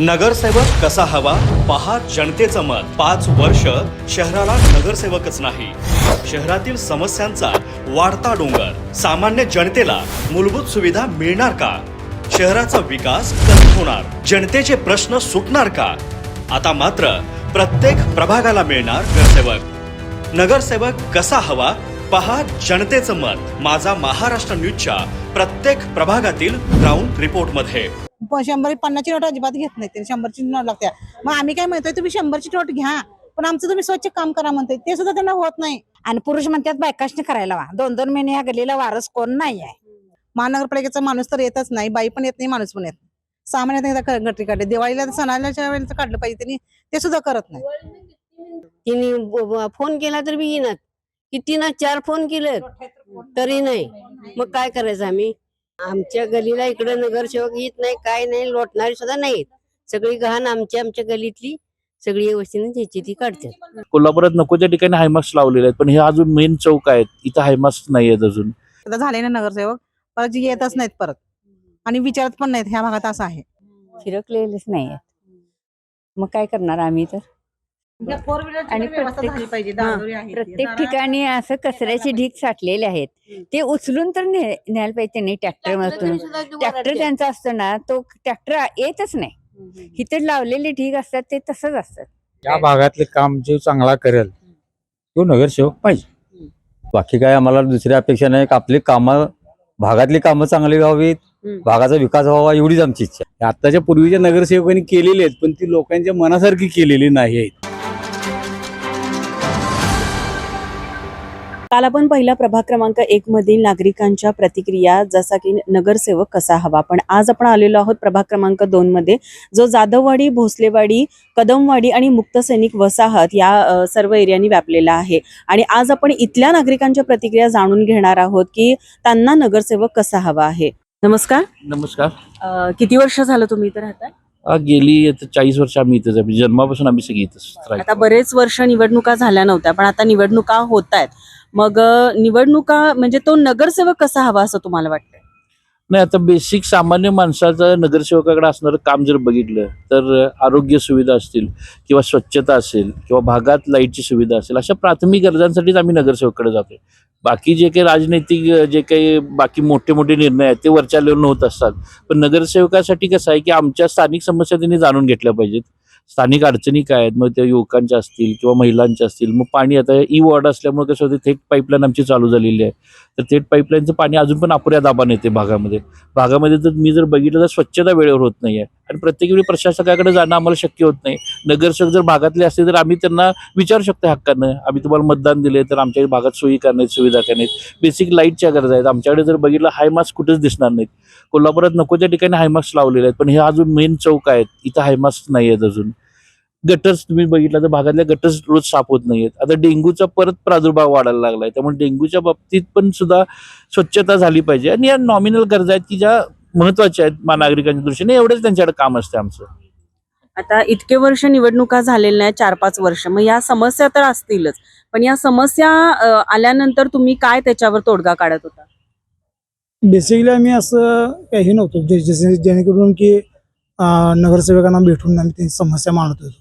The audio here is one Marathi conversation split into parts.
नगरसेवक कसा हवा? पहा जनतेचं मत. पाच वर्ष शहराला नगरसेवकच नाही. शहरातील समस्यांचा वाढता डोंगर. सामान्य जनतेला मूलभूत सुविधा मिळणार का? शहराचा विकास कधी होणार? जनतेचे प्रश्न सुटणार का? आता मात्र प्रत्येक प्रभागाला मिळणार नगरसेवक. नगरसेवक कसा हवा? पहा जनतेचं मत. माझा महाराष्ट्र न्यूजच्या प्रत्येक प्रभागातील ग्राउंड रिपोर्टमध्ये. शंभर पन्नासची नोट अजिबात घेत नाही ते शंभरची नोट लागते. मग आम्ही काय म्हणतोय तुम्ही शंभरची नोट घ्या. पण आमचं तुम्ही स्वच्छ काम करा म्हणतोय. ते सुद्धा त्यांना होत नाही. आणि पुरुष म्हणतात बायकाशने करायला वा दोन दोन महिने ह्या गलीला वारस कोण नाही आहे महानगरपालिकेचा माणूस तर येतच नाही. बाई पण येत नाही माणूस पण येत नाही. सहा महिन्यात एकदा गटरी काढले. दिवाळीला सणाच्या वेळेला काढलं पाहिजे. त्यांनी ते सुद्धा करत नाही. तिने फोन केला तर बी येणार किती ना चार फोन केले तरी नाही. मग काय करायचं आम्ही? आमच्या गलीला इकडे नगरसेवक येत नाही काय नाही लोटणारी सुद्धा नाहीत. सगळी घाण आमच्या आमच्या गलीतली सगळी व्यवस्थित ज्याची ती काढतात. कोल्हापुरात नको त्या ठिकाणी हायमास्क लावलेले आहेत पण हे अजून मेन चौक आहेत. इथं हायमास्क नाही आहेत अजून. आता झाले ना नगरसेवक परत जी येतच नाहीत परत. आणि विचारत पण नाहीत ह्या भागात असं आहे. फिरकलेलेच नाही आहेत मग काय करणार आम्ही तर? आणि प्रत्येक- हा, प्रत्येक ठिकाणी असं कचऱ्याचे ढीक साठलेले आहेत. ते उचलून तर ने- न्यायला पाहिजे त्यांनी ट्रॅक्टर मधून. ट्रॅक्टर त्यांचा असतो ना तो ट्रॅक्टर येतच नाही. इथे लावलेले ढीक असतात ते तसंच असतात. या भागातले काम जो चांगला करेल तो नगरसेवक पाहिजे. बाकी काय आम्हाला दुसरी अपेक्षा नाही आपली कामं भागातली कामं चांगली व्हावीत. भागाचा विकास व्हावा एवढीच आमची इच्छा आहे. आताच्या पूर्वीच्या नगरसेवकांनी केलेली आहेत पण ती लोकांच्या मनासारखी केलेली नाही आहेत. काल आपण पहिला प्रभाग क्रमांक एक मधील नागरिकांच्या प्रतिक्रिया जसा की नगरसेवक कसा हवा? पण आज आपण आलेलो आहोत प्रभाग क्रमांक दोन मध्ये जो जाधववाडी भोसलेवाडी कदमवाडी आणि मुक्त सैनिक वसाहत या सर्व एरियानी व्यापलेला आहे. आणि आज आपण इथल्या नागरिकांच्या प्रतिक्रिया जाणून घेणार आहोत की त्यांना नगरसेवक कसा हवा आहे. नमस्कार. नमस्कार. किती वर्ष झालं तुम्ही इथं राहताय? आ, गेली चाळीस वर्ष आम्ही इथंच जन्मापासून आम्ही सगळी इथंच राहतो. आता बरेच वर्ष निवडणुका झाल्या नव्हत्या पण आता निवडणुका होत आहेत. मग निवडणुका म्हणजे तो नगरसेवक कसा हवा असं तुम्हाला वाटतं नाही आता बेसिक सामान्य माणसाचं नगरसेवकाकडे असणारं काम जर बघितलं तर आरोग्य सुविधा असतील किंवा स्वच्छता असेल किंवा भागात लाईटची सुविधा असेल अशा प्राथमिक गरजांसाठीच आम्ही नगरसेवकाकडे जातोय. बाकी जे काही राजनैतिक जे काही बाकी मोठे मोठे निर्णय आहेत ते वरच्या लेवलनं होत असतात. पण नगरसेवकासाठी कसं आहे की आमच्या स्थानिक समस्या त्यांनी जाणून घेतल्या पाहिजेत. स्थानिक अडचणी काय आहेत? मग त्या युवकांच्या असतील किंवा महिलांच्या असतील. मग पाणी आता ई वॉर्ड असल्यामुळे कसं होतं थेट पाईपलाईन आमची चालू झालेली आहे. तर थेट पाईपलाईनचं पाणी अजून पण अपुऱ्या दाबाने येते भागामध्ये. भागामध्ये जर मी जर बघितलं तर स्वच्छता वेळेवर होत नाहीये. आणि प्रत्येक वेळी प्रशासकाकडे जाणं आम्हाला शक्य होत नाही. नगरसेवक जर भागातले असते तर आम्ही त्यांना विचारू शकतो हक्कानं. आम्ही तुम्हाला मतदान दिले तर आमच्या भागात सोयी करण्यात सुविधा करण्यात. बेसिक लाईटच्या गरजा आहेत. आमच्याकडे जर बघितलं हायमास्क कुठेच दिसणार नाहीत. कोल्हापुरात नको त्या ठिकाणी हायमास्क लावलेले आहेत. पण हे अजून मेन चौक आहेत. इथं हायमास्क नाही आहेत अजून. गटर्स तुम्ही बघितलं तर भागातल्या गटर्स रोज साफ होत नाहीयेत. आता डेंग्यूचा परत प्रादुर्भाव वाढायला लागलाय. त्यामुळे डेंग्यूच्या बाबतीत पण सुद्धा स्वच्छता झाली पाहिजे. आणि या नॉमिनल गरजा आहेत की ज्या महत्त्वाच्या आहेत मा नागरिकांच्या दृष्टीने. एवढंच त्यांच्याकडे काम असते आमचं. आता इतके वर्ष निवडणुका झालेल्या नाही चार पाच वर्ष. मग या समस्या तर असतीलच. पण या समस्या आल्यानंतर तुम्ही काय त्याच्यावर तोडगा काढत होता? बेसिकली आम्ही असं काही नव्हतो. जेणेकरून की नगरसेवकांना भेटून आम्ही त्यांची समस्या मांडत होतो.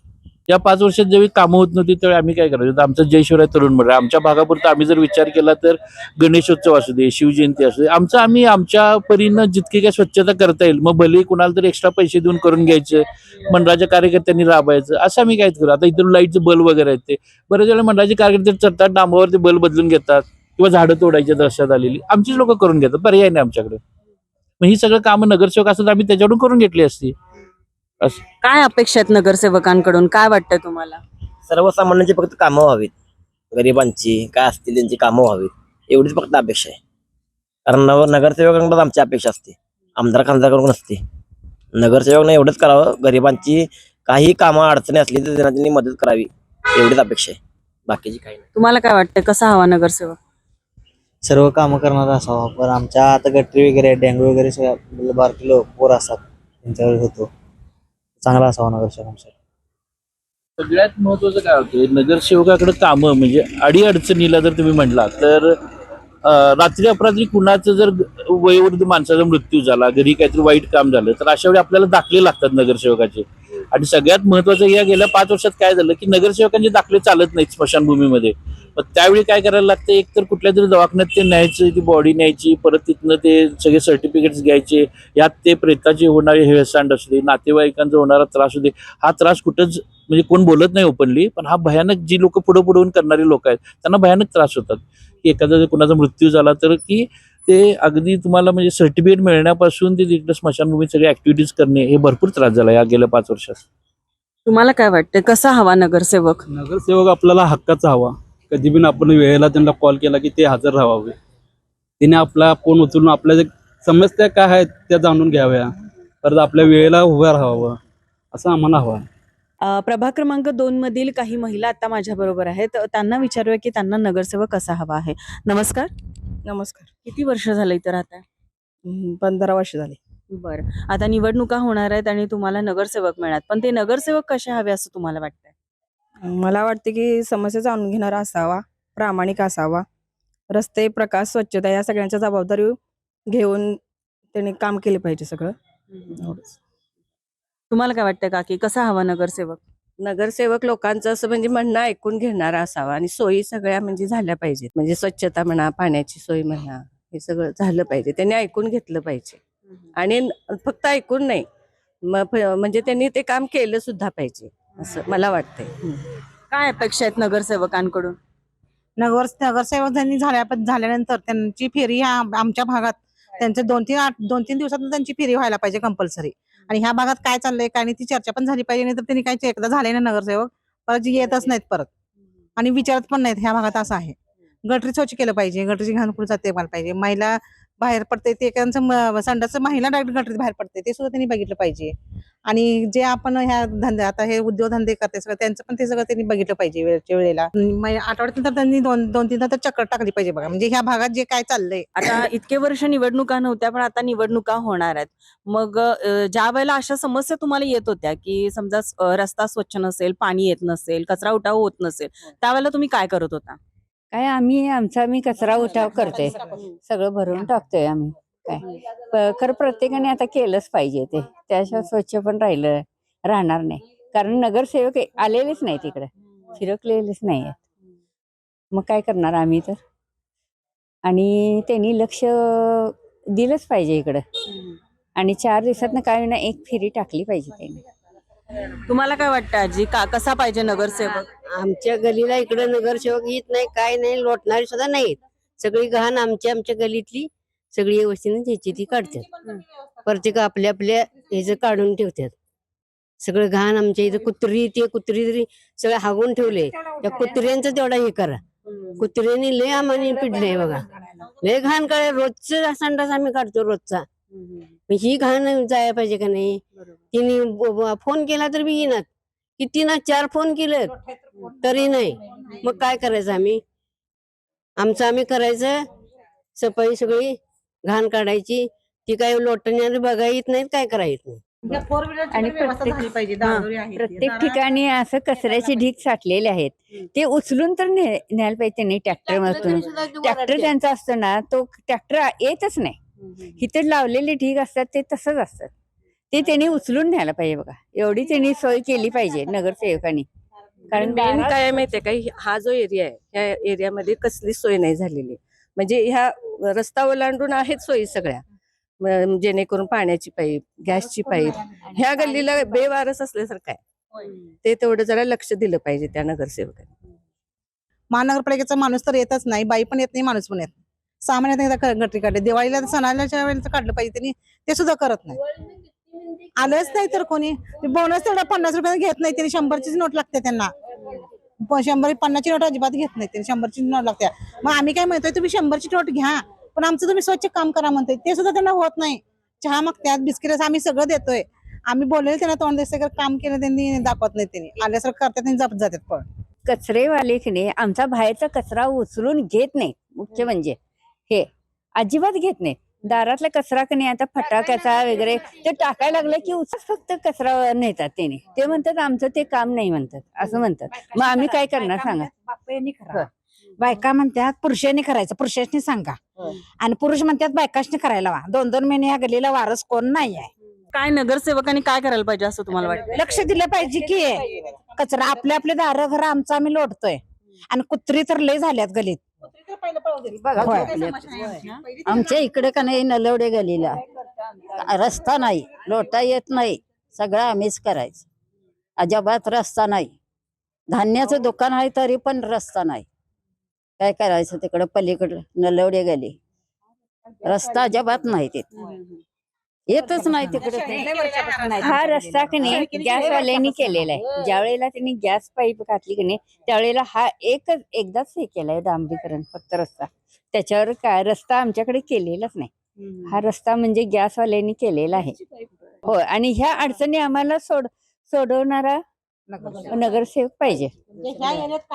या पाच वर्षात जेव्हा कामं होत नव्हती त्यावेळी आम्ही काय करायचो? आमचं जयशिवराय तरुण मंडळ. आमच्या भागापुरतं आम्ही जर विचार केला तर गणेशोत्सव असू दे शिवजयंती असू दे आमचं आम्ही आमच्या परीनं जितकी काय स्वच्छता करता येईल मग भले कुणाला तर एक्स्ट्रा पैसे देऊन करून घ्यायचे मंडळाच्या कार्यकर्त्यांनी राबायचं असं आम्ही काय करू. आता इथून लाईटचे बल्ब वगैरे आहेत ते. बरेच वेळा मंडळाचे कार्यकर्ते चढतात डांबावरती बल्ब बदलून घेतात किंवा झाडं तोडायच्या दर्शात आलेली. आमचीच लोक करून घेतात पर्याय नाही आमच्याकडे. मग ही सगळं कामं नगरसेवक असतात आम्ही त्याच्याकडून करून घेतली असती. काय अपेक्षा आहेत नगरसेवकांकडून? काय वाटतं तुम्हाला? सर्वसामान्यांची फक्त कामं व्हावीत. गरिबांची काय असतील त्यांची कामं व्हावीत. एवढीच फक्त अपेक्षा आहे. कारण नव नगरसेवकांकडे आमची अपेक्षा असते. आमदार खासदाराकडून नसते नगरसेवकने एवढंच करावं. गरिबांची काही कामं अडचणी असली तर त्यांना त्यांनी मदत करावी. एवढीच अपेक्षा आहे. बाकीची काही नाही. तुम्हाला काय वाटतं कसा हवा नगरसेवक? सर्व कामं करणारा असावा. पण आमच्या आता गटरी वगैरे डेंग्यू वगैरे सगळ्या बारकी लोक पोर असतात. त्यांच्यावर होतो. चांगला असावा नगरसेवक आमचा. सगळ्यात महत्वाचं काय होतं नगरसेवकाकडे कामं म्हणजे अडी अडचणीला जर तुम्ही म्हटला तर रात्री अपरात्री कुणाचं जर वयोवृद्ध माणसाचा मृत्यू झाला घरी काहीतरी वाईट काम झालं तर अशा वेळी आपल्याला दाखले लागतात नगरसेवकाचे. आणि सगळ्यात महत्वाचं या गेल्या पाच वर्षात काय झालं की नगरसेवकांचे दाखले चालत नाहीत स्मशानभूमीमध्ये. मग त्यावेळी काय करायला लागतं? एक तर कुठल्या तरी दवाखान्यात ते न्यायचं ती बॉडी न्यायची परत तिथनं ते सगळे सर्टिफिकेट्स घ्यायचे यात ते प्रेताचे होणारे हेळसांड असू दे नातेवाईकांचा होणारा त्रास असू दे हा त्रास कुठंच म्हणजे कोण बोलत नाही ओपनली पण हा भयानक जी लोक पुढं पुढवून करणारी लोक आहेत त्यांना भयानक त्रास होतात. की एखादा जर कुणाचा मृत्यू झाला तर की ते अगदी तुम्हाला म्हणजे सर्टिफिकेट मिळण्यापासून ते तिकडे स्मशानभूमीत सगळे ऍक्टिव्हिटीज करणे हे भरपूर त्रास झाला या गेल्या पाच वर्षात. तुम्हाला काय वाटतं कसा हवा नगरसेवक? नगरसेवक आपल्याला हक्काचा हवा. कधी पण आपण वेळेला त्यांना कॉल केला की ते हजर राहावे. तिने आपला फोन उचलून आपल्या समस्या काय आहेत त्या जाणून घ्याव्या. परत आपल्या वेळेला उभं राहावं. असं आम्हाला हवं. आहे अ, प्रभाग क्रमांक दोन मधील काही महिला आता माझ्या बरोबर आहेत. त्यांना विचारूया की त्यांना नगरसेवक कसा हवा आहे. नमस्कार. नमस्कार. किती वर्ष झालं इथं राहताय पंधरा वर्ष झाली. बरं. आता निवडणुका होणार आहेत आणि तुम्हाला नगरसेवक मिळणार. पण ते नगरसेवक कसे हवे असं तुम्हाला वाटतंय? मला वाटते की समस्या जाणून घेणारा असावा प्रामाणिक असावा. रस्ते प्रकाश स्वच्छता या सगळ्यांच्या जबाबदारी घेऊन त्यांनी काम केले पाहिजे सगळं. एवढंच. तुम्हाला काय वाटतं काकी? कसा हवा नगरसेवक? नगरसेवक लोकांचं असं म्हणजे म्हणणं ऐकून घेणारा असावा आणि सोयी सगळ्या म्हणजे झाल्या पाहिजेत. म्हणजे स्वच्छता म्हणा पाण्याची सोय म्हणा हे सगळं झालं पाहिजे. त्यांनी ऐकून घेतलं पाहिजे. आणि फक्त ऐकून नाही म्हणजे त्यांनी ते काम केलं सुद्धा पाहिजे असं मला वाटतंय. काय अपेक्षा आहेत नगरसेवकांकडून? नगर नगरसेवक झाल्या झाल्यानंतर त्यांची फेरी आमच्या भागात त्यांचं दोन तीन आठ दोन तीन दिवसात त्यांची फेरी व्हायला पाहिजे कंपल्सरी आणि ह्या भागात काय चाललंय काय नाही ती चर्चा पण झाली पाहिजे नाही तर त्यांनी काय एकदा झाले ना नगरसेवक परत जी येतच नाहीत परत. आणि विचारत पण नाहीत ह्या भागात असं आहे. गटरी स्वच्छ केलं पाहिजे गटरीची घाण कुठे जाते मला पाहिजे. महिला बाहेर पडते ते एकांचं संडासचं महिला डायरेक्ट गटरीत बाहेर पडते ते सुद्धा त्यांनी बघितलं पाहिजे. आणि जे आपण ह्या धंदे आता हे उद्योगधंदे करते सगळं त्यांचं पण ते सगळं त्यांनी बघितलं पाहिजे वेळच्या वेळेला. तर त्यांनी दोन दोन तीन तर चक्कर टाकली पाहिजे बघा. म्हणजे ह्या भागात जे काय चाललंय. आता इतके वर्ष निवडणुका नव्हत्या पण आता निवडणुका होणार आहेत. मग ज्या वेळेला अशा समस्या तुम्हाला येत होत्या की समजा रस्ता स्वच्छ नसेल पाणी येत नसेल कचरा उठाव होत नसेल त्यावेळेला तुम्ही काय करत होता? काय आम्ही आमचा आम्ही कचरा उठाव करतोय. सगळं भरून टाकतोय आम्ही. काय? प- खरं प्रत्येकाने आता केलंच पाहिजे ते. त्याशिवाय स्वच्छ पण राहिलं राहणार नाही. कारण नगरसेवक आलेलेच नाही तिकडे फिरकलेलेच नाही आहेत मग काय करणार आम्ही तर? आणि त्यांनी लक्ष दिलंच पाहिजे इकडं. आणि चार दिवसात काय ना एक फेरी टाकली पाहिजे त्यांनी. तुम्हाला काय वाटतं आजी? का कसा पाहिजे नगरसेवक? आमच्या गलीला इकडे नगरसेवक येत नाही काय नाही लोटणारी सुद्धा नाहीत. सगळी घाण आमच्या आमच्या गलीतली सगळी व्यवस्थित ज्याची ती काढतात. प्रत्येक आपल्या आपल्या ह्याचं काढून ठेवतात. सगळं घाण आमच्या इथं कुत्री ते कुत्री तरी सगळं हागून ठेवले. त्या कुत्र्यांचं तेवढा हे करा. कुत्र्यांनी लय आम्हाला पिडलंय बघा. लय घाण काढ. रोजचं संडास आम्ही काढतो रोजचा. ही घाण जायला पाहिजे का नाही? तिने फोन केला तर बी येणार किती ना चार फोन केले तरी नाही. मग काय करायचं आम्ही? आमचं आम्ही करायचं सफाई सगळी घाण काढायची. ती काय लोटण्यावर बघा येत नाहीत काय करायचं नाही आणि प्रत्येक हा, प्रत्येक ठिकाणी असं कचऱ्याचे ढीग साठलेले आहेत. ते उचलून तर न्यायला पाहिजे त्यांनी ट्रॅक्टर मधून. ट्रॅक्टर त्यांचा असतो ना तो ट्रॅक्टर येतच नाही. इथे लावलेले ढीग असतात ते तसंच असतात. ते त्यांनी उचलून न्यायला पाहिजे बघा. एवढी त्यांनी सोय केली पाहिजे नगरसेवकांनी. कारण मेन काय माहितीये का हि- हा जो एरिया आहे ह्या एरियामध्ये कसलीच सोय नाही झालेली म्हणजे ह्या रस्ता ओलांडून आहेत सोयी सगळ्या. म- जेणेकरून पाण्याची पाईप गॅसची पाईप ह्या गल्लीला बेवारस असल्यासारखं आहे. ते तेवढं जरा लक्ष दिलं पाहिजे त्या नगरसेवकांनी. महानगरपालिकेचा माणूस तर येतच नाही बाई पण येत नाही माणूस पण येत नाही. सहा महिन्यात एकदा क- गटरी काढले दिवाळीला तर सणाच्या वेळेला काढलं पाहिजे त्यांनी ते सुद्धा करत नाही. आलंच नाही तर कोणी. बोनस तेवढा पन्नास रुपये घेत नाही त्यांनी शंभरचीच नोट लागते त्यांना. शंभर पन्नासची नोट अजिबात घेत नाही त्यांनी शंभरची नोट लागते. मग आम्ही काय म्हणतोय तुम्ही शंभरची नोट घ्या पण आमचं तुम्ही स्वच्छ काम करा म्हणतोय. ते सुद्धा त्यांना होत नाही. चहा मागतात बिस्किट आम्ही सगळं देतोय. आम्ही बोललेलं त्यांना तोंड दिसतं काम केलं त्यांनी दाखवत नाही त्यांनी. आल्यासारखं करतात त्यांनी जात जातात पण. कचरेवाले की नाही आमचा बाहेरचा कचरा उचलून घेत नाही मुख्य म्हणजे हे अजिबात घेत नाही दारातला कचरा की नाही आता फटाक्याचा वगैरे ते टाकायला लागलं की उचच फक्त कचरा नेतात त्याने. ते म्हणतात आमचं ते काम नाही म्हणतात. असं म्हणतात. मग आम्ही काय करणार सांगा? बायका म्हणतात पुरुषांनी करायचं. पुरुषांनी सांगा. आणि पुरुष म्हणतात बायकाशनी करायला वा दोन दोन महिने या गलीला वारस कोण नाही आहे काय नगरसेवकांनी काय करायला पाहिजे असं तुम्हाला वाटतं? लक्ष दिलं पाहिजे की कचरा आपल्या आपल्या दार घर आमचं आम्ही लोटतोय. आणि कुत्री तर लय झाल्यात गलीत. आमच्या इकडे का नाही नलवडे गलीला. रस्ता नाही. लोटा येत नाही. सगळं आम्हीच करायचं. अजिबात रस्ता नाही. धान्याचं दुकान आहे तरी पण रस्ता नाही. काय करायचं तिकडं? पलीकडं नलवडे गली. रस्ता अजिबात नाही तिथे. येतच नाही तिकडे. हा रस्ता की नाही गॅसवाल्यांनी केलेला आहे. ज्या वेळेला त्यांनी गॅस पाईप घातली की नाही त्यावेळेला हा एकच एकदाच हे केलाय डांबरीकरण फक्त रस्ता. त्याच्यावर काय रस्ता आमच्याकडे केलेलाच नाही. हा रस्ता म्हणजे गॅसवाल्यांनी केलेला आहे. हो आणि ह्या अडचणी आम्हाला सोड सोडवणारा नगरसेवक. पाहिजे.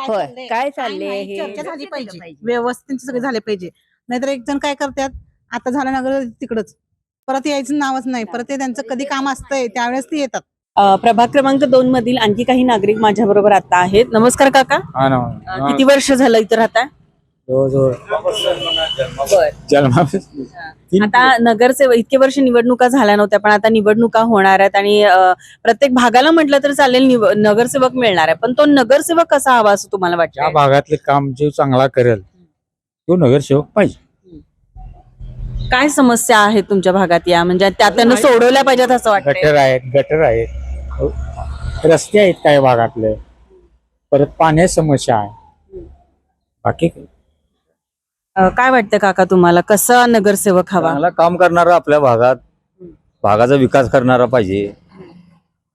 होय काय चाललंय? हे? चर्चा झाली पाहिजे. व्यवस्थित सगळे झाले पाहिजे. नाहीतर एक जण काय करतात आता झालं नगर तिकडच. परत यायचं नावच नाही. परत ते त्यांचं कधी काम असतंय त्यावेळेस ते येतात. प्रभाग क्रमांक दोन मधील आणखी काही नागरिक माझ्या बरोबर आता आहेत. नमस्कार काका. हा ना अ, किती वर्ष झालं इथं राहता जन्मा आता नगरसेवक इतके वर्ष निवडणुका झाल्या नव्हत्या पण आता निवडणुका होणार आहेत आणि अ, प्रत्येक भागाला म्हटलं तर चालेल निव- नगरसेवक मिळणार आहे. पण तो नगरसेवक कसा हवा असं तुम्हाला वाटतं भागातले काम जो चांगला करेल तो नगरसेवक पाहिजे. काय समस्या आहेत तुमच्या भागात या? म्हणजे त्या त्यांना सोडवल्या पाहिजेत असं वाटतं गटर आहेत गटर आहेत. रस्ते आहेत काही भागातले? परत पाण्याची समस्या आहे. बाकी काही. काय वाटतं काका तुम्हाला? कसा नगरसेवक हवा? चांगला काम करणारा आपल्या भागात भागाचा विकास करणारा पाहिजे.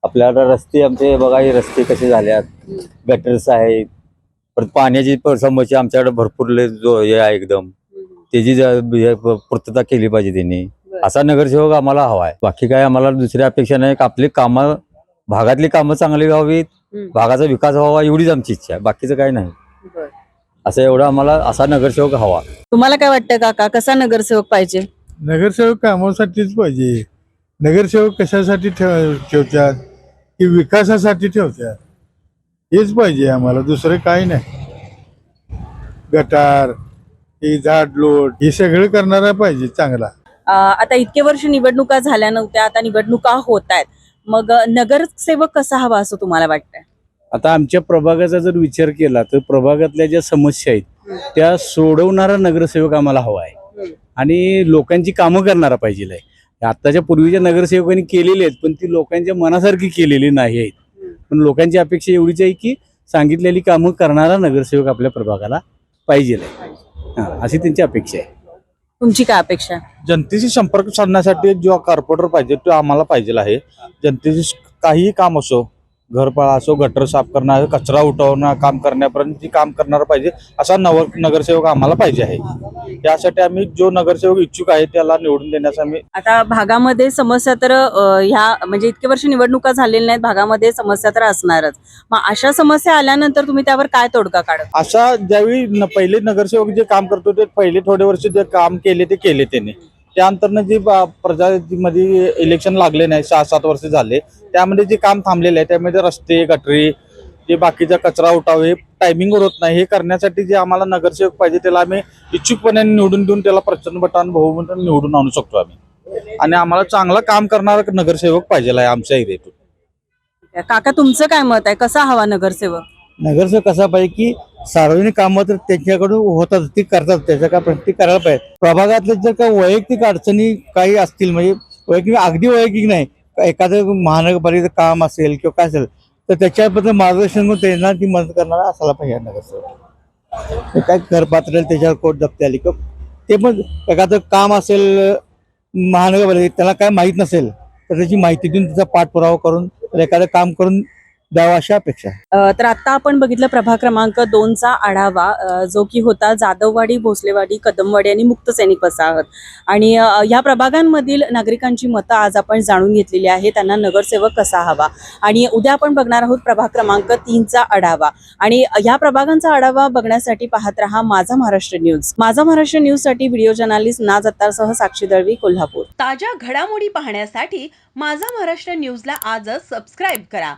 आपल्याला रस्ते आमचे बघा हे रस्ते कसे झाल्यात. गटर्स आहेत. परत पाण्याची प- समस्या आमच्याकडे भरपूर लय जो हे आहे एकदम. त्याची हे पूर्तता केली पाहिजे त्यांनी. असा नगरसेवक आम्हाला हवा आहे बाकी काय आम्हाला दुसरी अपेक्षा नाही. आपली कामं भागातली कामं चांगली व्हावीत. भागाचा विकास व्हावा एवढीच आमची इच्छा आहे. बाकीचं काही नाही. असं एवढा आम्हाला असा नगरसेवक हवा. तुम्हाला काय वाटतं काका? कसा नगरसेवक पाहिजे? नगरसेवक कामासाठीच पाहिजे. नगरसेवक कशासाठी ठेव ठेवतात? की विकासासाठी ठेवतात? हेच पाहिजे आम्हाला. दुसरं काही नाही. गटार हे झाड लोट हे सगळं करणारा पाहिजे चांगला. आता इतके वर्ष निवडणुका झाल्या नव्हत्या आता निवडणुका होत आहेत. मग नगरसेवक कसा हवा असं तुम्हाला वाटतं आता आमच्या प्रभागाचा जर विचार केला तर प्रभागातल्या ज्या समस्या आहेत त्या सोडवणारा नगरसेवक आम्हाला हवा आहे. आणि लोकांची कामं करणारा पाहिजे आहे. आताच्या पूर्वीच्या नगरसेवकांनी केलेली आहेत पण ती लोकांच्या मनासारखी केलेली नाही आहेत. पण लोकांची अपेक्षा एवढीच आहे की सांगितलेली कामं करणारा नगरसेवक आपल्या प्रभागाला पाहिजे हा अशी त्यांची अपेक्षा आहे. तुमची काय अपेक्षा? जनतेशी संपर्क साधण्यासाठी जो कॉर्पोरेटर पाहिजे तो आम्हाला पाहिजे आहे. जनतेची स- काहीही काम असो घरपाळा असो गटर साफ करणं कचरा उठवणं काम करण्यापर्यंत जी काम करणारा पाहिजे असा नव नगरसेवक आम्हाला पाहिजे आहे. त्यासाठी आम्ही जो नगरसेवक इच्छुक आहे त्याला निवडून देण्याचा आम्ही आता भागामध्ये समस्या तर ह्या म्हणजे इतके वर्ष निवडणुका झालेल्या नाहीत भागामध्ये समस्या तर असणारच. मग अशा समस्या आल्यानंतर तुम्ही त्यावर काय तोडगा काढत? अशा ज्यावेळी पहिले नगरसेवक जे काम करतो ते पहिले थोडे वर्ष जे काम केले ते केले त्यांनी. त्यानंतर जे प्रजामध्ये इलेक्शन लागले नाही सहा सात वर्ष झाले त्यामध्ये जे काम थांबलेले आहे त्यामध्ये रस्ते गटरी जे बाकीचा कचरा उठावे टायमिंगवर होत नाही. हे करण्यासाठी जे आम्हाला नगरसेवक पाहिजे त्याला आम्ही इच्छुकपणे निवडून देऊन त्याला प्रचंड बटान बहुमताने निवडून आणू शकतो आम्ही. आणि आम्हाला चांगलं काम करणारा नगरसेवक पाहिजे आहे आमच्या एरियातून. काका तुमचं काय मत आहे? कसा हवा नगरसेवक? नगरसेवक कसा पाहिजे की सार्वजनिक कामं तर त्यांच्याकडून होतात ती करतात त्याचा काय प्रश्न ती करायला पाहिजे. प्रभागातले जर का वैयक्तिक अडचणी काही असतील म्हणजे वैयक्तिक अगदी वैयक्तिक नाही एखादं महानगरपालिकेचं काम असेल किंवा काय असेल तर त्याच्याबद्दल मार्गदर्शन करून त्यांना ती मदत करणारा असायला पाहिजे नगरसेवक. काय कर त्याच्यावर कोट जप्ती आली किंवा ते पण एखादं काम असेल महानगरपालिकेत त्याला काय माहीत नसेल तर त्याची माहिती देऊन त्याचा पाठपुरावा करून एखादं काम करून द्यावा अशी अपेक्षा आहे. तर आता आपण बघितलं प्रभाग क्रमांक दोनचा आढावा जो की होता जाधववाडी भोसलेवाडी कदमवाडी आणि मुक्त सैनिक वसाहत. आणि या प्रभागांमधील नागरिकांची मतं आज आपण जाणून घेतलेली आहे त्यांना नगरसेवक कसा हवा? आणि उद्या आपण बघणार आहोत प्रभाग क्रमांक तीनचा आढावा. आणि या प्रभागांचा आढावा बघण्यासाठी पाहत रहा माझा महाराष्ट्र न्यूज. माझा महाराष्ट्र न्यूजसाठी व्हिडिओ जर्नालिस्ट नाज अत्तारसह साक्षी दळवी कोल्हापूर. ताज्या घडामोडी पाहण्यासाठी माझा महाराष्ट्र न्यूजला आजच सबस्क्राईब करा.